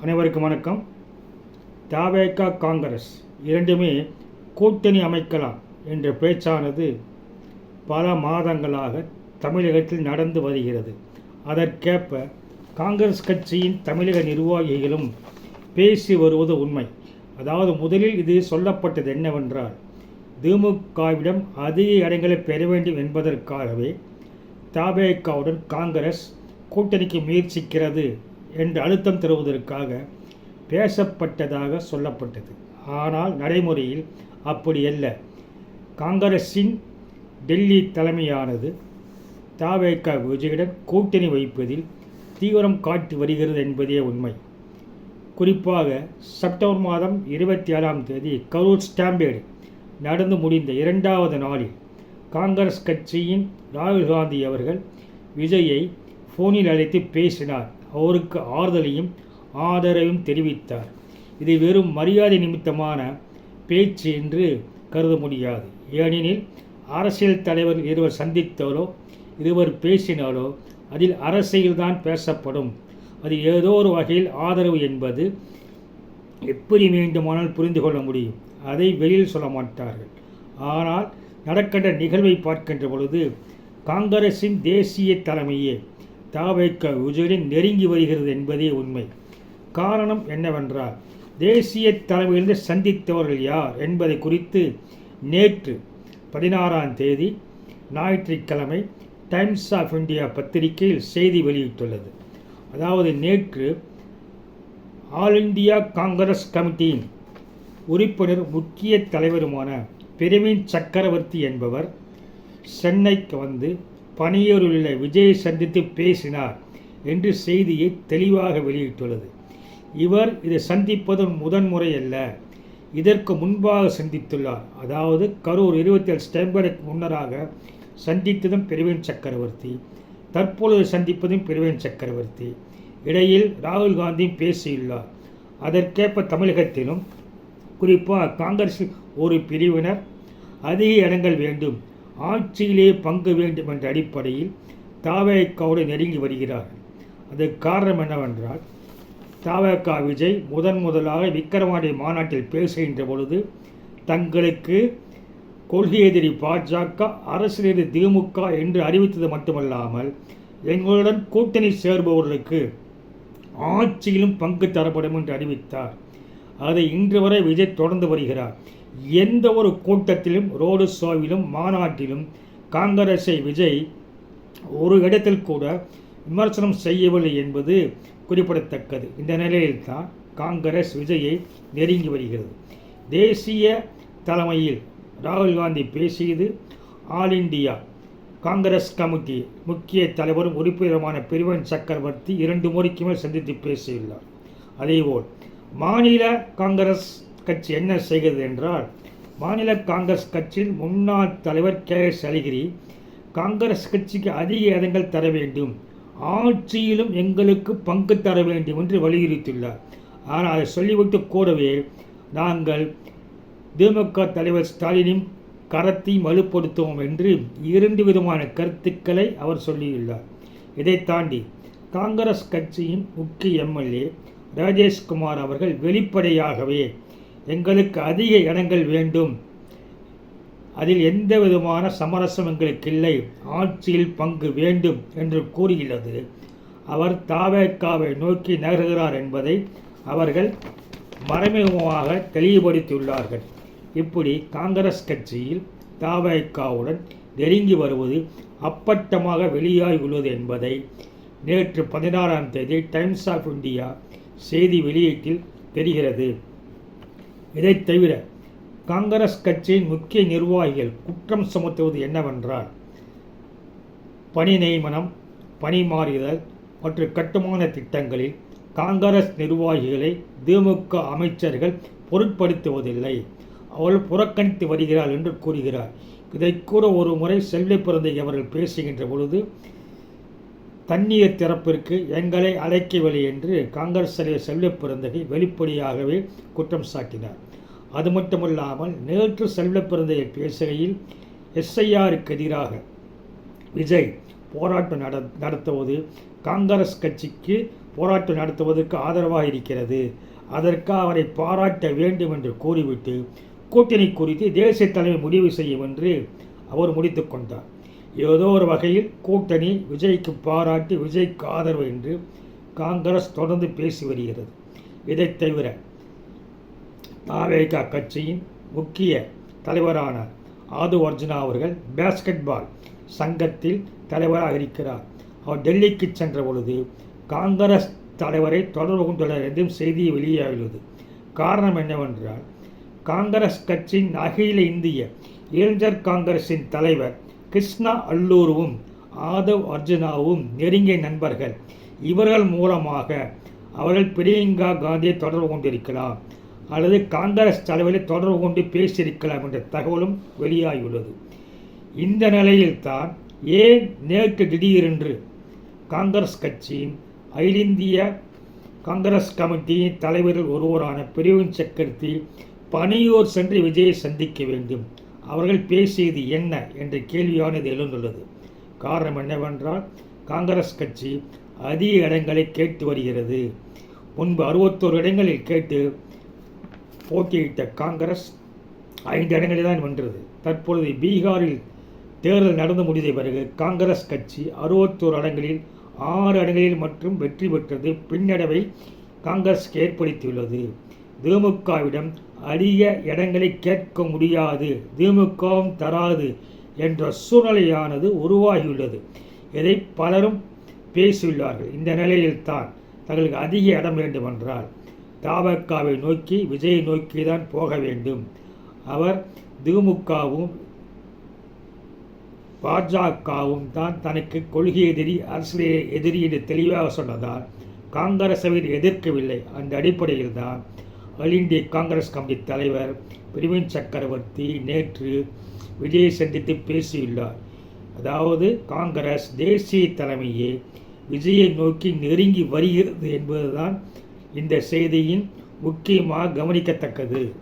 அனைவருக்கும் வணக்கம். தாவேகா காங்கிரஸ் இரண்டுமே கூட்டணி அமைக்கலாம் என்ற பேச்சானது பல மாதங்களாக தமிழகத்தில் நடந்து வருகிறது. அதற்கேற்ப காங்கிரஸ் கட்சியின் தமிழக நிர்வாகிகளும் பேசி வருவது உண்மை. அதாவது முதலில் இது சொல்லப்பட்டது என்னவென்றால் திமுகவிடம் அதிக இடங்களை பெற வேண்டும் என்பதற்காகவே தாபேகாவுடன் காங்கிரஸ் கூட்டணிக்கு முயற்சிக்கிறது என்று அழுத்தம் தருவதற்காக பேசப்பட்டதாக சொல்லப்பட்டது. ஆனால் நடைமுறையில் அப்படி அல்ல. காங்கிரஸின் டெல்லி தலைமையானது தாவேகா விஜயுடன் கூட்டணி வைப்பதில் தீவிரம் காட்டி வருகிறது என்பதே உண்மை. குறிப்பாக செப்டம்பர் மாதம் இருபத்தி ஏழாம் தேதி கரூர் ஸ்டாம்பேடு நடந்து முடிந்த இரண்டாவது நாளில் காங்கிரஸ் கட்சியின் ராகுல் காந்தி அவர்கள் விஜயை ஃபோனில் அழைத்து பேசினார். அவருக்கு ஆறுதலையும் ஆதரவையும் தெரிவித்தார். இது வெறும் மரியாதை நிமித்தமான பேச்சு என்று கருத முடியாது. ஏனெனில் அரசியல் தலைவர் இருவர் சந்தித்தாலோ இருவர் பேசினாலோ அதில் அரசியல்தான் பேசப்படும். அது ஏதோ ஒரு வகையில் ஆதரவு என்பது எப்படி வேண்டுமானால் புரிந்து கொள்ள முடியும். அதை வெளியில் சொல்ல மாட்டார்கள். ஆனால் நடக்கின்ற நிகழ்வை பார்க்கின்ற பொழுது காங்கிரசின் தேசிய தலைமையே தாவைக்க விஜயுடன் நெருங்கி வருகிறது என்பதே உண்மை. காரணம் என்னவென்றால் தேசிய தலைமையிலிருந்து சந்தித்தவர்கள் யார் என்பதை குறித்து நேற்று பதினாறாம் தேதி ஞாயிற்றுக்கிழமை டைம்ஸ் ஆஃப் இந்தியா பத்திரிகையில் செய்தி வெளியிட்டுள்ளது. அதாவது நேற்று ஆல் இந்தியா காங்கிரஸ் கமிட்டியின் உறுப்பினர் முக்கிய தலைவருமான பிரவீன் சக்கரவர்த்தி என்பவர் சென்னைக்கு வந்து பணியூரில் உள்ள விஜயை சந்தித்து பேசினார் என்று செய்தியை தெளிவாக வெளியிட்டுள்ளது. இவர் இதை சந்திப்பது முதன்முறை அல்ல இதற்கு முன்பாக சந்தித்துள்ளார். அதாவது கரூர் இருபத்தி ஏழு ஸ்டெம்பருக்கு முன்னராக சந்தித்ததும் பிரவீன் சக்கரவர்த்தி தற்பொழுது சந்திப்பதும் பிரவீன் சக்கரவர்த்தி. இடையில் ராகுல் காந்தியும் பேசியுள்ளார். அதற்கேற்ப தமிழகத்திலும் குறிப்பாக காங்கிரஸில் ஒரு பிரிவினர் அதிக இடங்கள் வேண்டும் ஆட்சியிலே பங்கு வேண்டும் என்ற அடிப்படையில் தாவேக்காவோடு நெருங்கி வருகிறார்கள். அதற்கு காரணம் என்னவென்றால் தாவேக்கா விஜய் முதன் முதலாக விக்கிரவாண்டி மாநாட்டில் பேசுகின்ற பொழுது தங்களுக்கு கொள்கை எதிரி பாஜக அரசியல் எதிரி திமுக என்று அறிவித்தது மட்டுமல்லாமல் எங்களுடன் கூட்டணி சேர்பவர்களுக்கு ஆட்சியிலும் பங்கு தரப்படும் என்று அறிவித்தார். அதை இன்று வரை விஜய் தொடர்ந்து வருகிறார். எந்த ஒரு கூட்டத்திலும் ரோடு ஷோவிலும் மாநாட்டிலும் காங்கிரஸை விஜய் ஒரு இடத்தில் கூட விமர்சனம் செய்யவில்லை என்பது குறிப்பிடத்தக்கது. இந்த நிலையில்தான் காங்கிரஸ் விஜயை நெருங்கி வருகிறது. தேசிய தலைமையில் ராகுல் காந்தி பேசியது ஆல் இண்டியா காங்கிரஸ் கமிட்டி முக்கிய தலைவரும் உறுப்பினருமான பிரிவன் சக்கரவர்த்தி இரண்டு முறைக்குமே சந்தித்து பேசியுள்ளார். அதேபோல் மாநில காங்கிரஸ் கட்சி என்ன செய்கிறது என்றால் மாநில காங்கிரஸ் கட்சியின் முன்னாள் தலைவர் கே எஸ் அழகிரி காங்கிரஸ் கட்சிக்கு அதிக இடங்கள் தர வேண்டும் ஆட்சியிலும் எங்களுக்கு பங்கு தர வேண்டும் என்று வலியுறுத்தியுள்ளார். ஆனால் அதை சொல்லிவிட்டு கூடவே நாங்கள் திமுக தலைவர் ஸ்டாலினின் கரத்தை வலுப்படுத்துவோம் என்று இரண்டு விதமான கருத்துக்களை அவர் சொல்லியுள்ளார். இதை தாண்டி காங்கிரஸ் கட்சியின் முக்கிய எம்எல்ஏ ராஜேஷ்குமார் அவர்கள் வெளிப்படையாகவே எங்களுக்கு அதிக இடங்கள் வேண்டும். அதில் எந்த விதமான சமரசம் எங்களுக்கு இல்லை ஆட்சியில் பங்கு வேண்டும் என்று கூறியுள்ளது. அவர் தாவேக்காவை நோக்கி நகர்கிறார் என்பதை அவர்கள் மறைமுகமாக தெளிவுபடுத்தியுள்ளார்கள். இப்படி காங்கிரஸ் கட்சியில் தாவேக்காவுடன் நெருங்கி வருவது அப்பட்டமாக வெளியாகியுள்ளது என்பதை நேற்று பதினாறாம் தேதி டைம்ஸ் ஆஃப் இந்தியா செய்தி வெளியீட்டில் தெரிகிறது. இதைத் தவிர காங்கிரஸ் கட்சியின் முக்கிய நிர்வாகிகள் குற்றம் சுமத்துவது என்னவென்றால் பணி நியமனம் பணி மாறுதல் மற்றும் கட்டுமான திட்டங்களில் காங்கிரஸ் நிர்வாகிகளை திமுக அமைச்சர்கள் பொருட்படுத்துவதில்லை. அவள் புறக்கணித்து வருகிறாள் என்று கூறுகிறார். இதை கூட ஒரு முறை செல்வி பிறந்தை அவர்கள் பேசுகின்ற பொழுது தண்ணீர் திறப்பிற்கு எங்களை அழைக்கவில்லை என்று காங்கிரஸ் தலைவர் செல்வ பிறந்தகை வெளிப்படையாகவே குற்றம் சாட்டினார். அது மட்டுமல்லாமல் நேற்று செல்வப்பிறந்தையை பேசுகையில் எஸ்ஐஆருக்கு எதிராக விஜய் போராட்டம் நட நடத்துவது காங்கிரஸ் கட்சிக்கு போராட்டம் நடத்துவதற்கு ஆதரவாக இருக்கிறது அதற்கு அவரை பாராட்ட வேண்டும் என்று கூறிவிட்டு கூட்டணி குறித்து தேசிய தலைமை முடிவு செய்யும் என்று அவர் முடித்து கொண்டார். ஏதோ ஒரு வகையில் கூட்டணி விஜய்க்கு பாராட்டி விஜய்க்கு ஆதரவு என்று காங்கிரஸ் தொடர்ந்து பேசி வருகிறது. இதைத் தவிர தாவேகா கட்சியின் முக்கிய தலைவரான ஆது அர்ஜுனா அவர்கள் பேஸ்கெட்பால் சங்கத்தில் தலைவராக இருக்கிறார். அவர் டெல்லிக்கு சென்ற பொழுது காங்கிரஸ் தலைவரை தொடர்பு கொண்டுள்ளார் என்றும் செய்தி வெளியாகியுள்ளது. காரணம் என்னவென்றால் காங்கிரஸ் கட்சியின் அகில இந்திய இளைஞர் காங்கிரஸின் தலைவர் கிருஷ்ணா அல்லூருவும் ஆதவ் அர்ஜுனாவும் நெருங்கிய நண்பர்கள். இவர்கள் மூலமாக அவர்கள் பிரியங்கா காந்தியை தொடர்பு கொண்டிருக்கலாம். அல்லது காங்கிரஸ் தலைவரை தொடர்பு கொண்டு பேசியிருக்கலாம் என்ற தகவலும் வெளியாகியுள்ளது. இந்த நிலையில்தான் ஏன் நேற்று திடீரென்று காங்கிரஸ் கட்சியின் அகில இந்திய காங்கிரஸ் கமிட்டியின் தலைவரில் ஒருவரான பிரிவின் சக்கரவர்த்தி பணியோர் சென்று விஜயை சந்திக்க வேண்டும். அவர்கள் பேசியது என்ன என்ற கேள்வியானது எழுந்துள்ளது. காரணம் என்னவென்றால் காங்கிரஸ் கட்சி அதிக இடங்களை கேட்டு வருகிறது. முன்பு அறுபத்தோரு இடங்களில் கேட்டு போட்டியிட்ட காங்கிரஸ் ஐந்து இடங்களில் தான் வென்றது. தற்பொழுது பீகாரில் தேர்தல் நடந்து முடிந்த பிறகு காங்கிரஸ் கட்சி அறுபத்தோரு இடங்களில் ஆறு இடங்களில் மற்றும் வெற்றி பெற்றது. பின்னடைவை காங்கிரஸ் ஏற்படுத்தியுள்ளது. திமுகவிடம் அதிக இடங்களை கேட்க முடியாது. திமுகவும் தராது என்ற சூழ்நிலையானது உருவாகியுள்ளது. இதை பலரும் பேசியுள்ளார்கள். இந்த நிலையில்தான் தங்களுக்கு அதிக இடம் வேண்டுமென்றால் தாவக்காவை நோக்கி விஜயை நோக்கி தான் போக வேண்டும். அவர் திமுகவும் பாஜகவும் தான் தனக்கு கொள்கை எதிரி அரசியல் எதிரி என்று தெளிவாக சொன்னதால் காங்கிரஸை எதிர்க்கவில்லை. அந்த அடிப்படையில் தான் ஆல் இந்திய காங்கிரஸ் கமிட்டி தலைவர் பிரவீன் சக்கரவர்த்தி நேற்று விஜயை சந்தித்து பேசியுள்ளார். அதாவது காங்கிரஸ் தேசிய தலைமையே விஜயை நோக்கி நெருங்கி வருகிறது என்பதுதான் இந்த செய்தியின் முக்கியமாக கவனிக்கத்தக்கது.